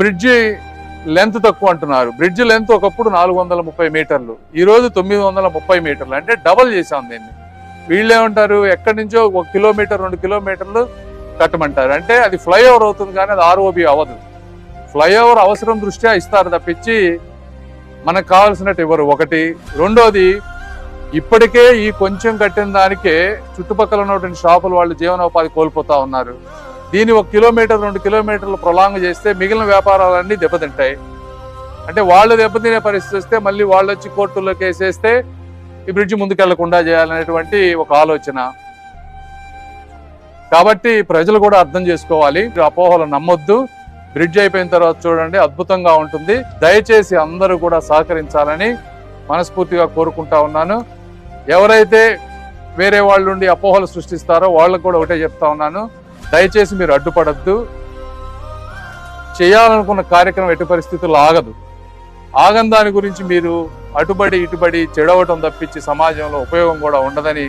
Bridge length తక్కువ అంటున్నారు. Bridge length ఒకప్పుడు నాలుగు వందల ముప్పై మీటర్లు. ఈ రోజు తొమ్మిది వందల ముప్పై మీటర్లు. అంటే డబల్ చేసాం దీన్ని. వీళ్ళు ఏమంటారు? ఎక్కడి నుంచో ఒక కిలోమీటర్ రెండు కిలోమీటర్లు కట్టమంటారు. అంటే అది ఫ్లైఓవర్ అవుతుంది కానీ అది ఆర్ఓబి అవ్వదు. ఫ్లైఓవర్ అవసరం దృష్ట్యా ఇస్తారు తప్పించి మనకు కావాల్సినట్టు ఇవ్వరు. ఒకటి. రెండోది ఇప్పటికే ఈ కొంచెం కట్టిన దానికే చుట్టుపక్కల ఉన్నటువంటి షాపులు వాళ్ళు జీవనోపాధి కోల్పోతా ఉన్నారు. దీన్ని ఒక కిలోమీటర్ రెండు కిలోమీటర్లు ప్రొలాంగ్ చేస్తే మిగిలిన వ్యాపారాలన్నీ దెబ్బతింటాయి. అంటే వాళ్ళు దెబ్బతినే పరిస్థితి వస్తే మళ్ళీ వాళ్ళు వచ్చి కోర్టుల్లోకి వేసేస్తే ఈ బ్రిడ్జ్ ముందుకెళ్ళకుండా చేయాలనేటువంటి ఒక ఆలోచన. కాబట్టి ప్రజలు కూడా అర్థం చేసుకోవాలి అపోహలు నమ్మొద్దు. బ్రిడ్జ్ అయిపోయిన తర్వాత చూడండి అద్భుతంగా ఉంటుంది. దయచేసి అందరూ కూడా సహకరించాలని మనస్ఫూర్తిగా కోరుకుంటా ఉన్నాను. ఎవరైతే వేరే వాళ్ళు ఉండి అపోహలు సృష్టిస్తారో వాళ్ళకు కూడా ఒకటే చెప్తా ఉన్నాను. దయచేసి మీరు అడ్డుపడద్దు. చేయాలనుకున్న కార్యక్రమం ఎటు పరిస్థితుల్లో ఆగదు. ఆగని దాని గురించి మీరు అటుబడి ఇటుబడి చెడవటం తప్పించి సమాజంలో ఉపయోగం కూడా ఉండదని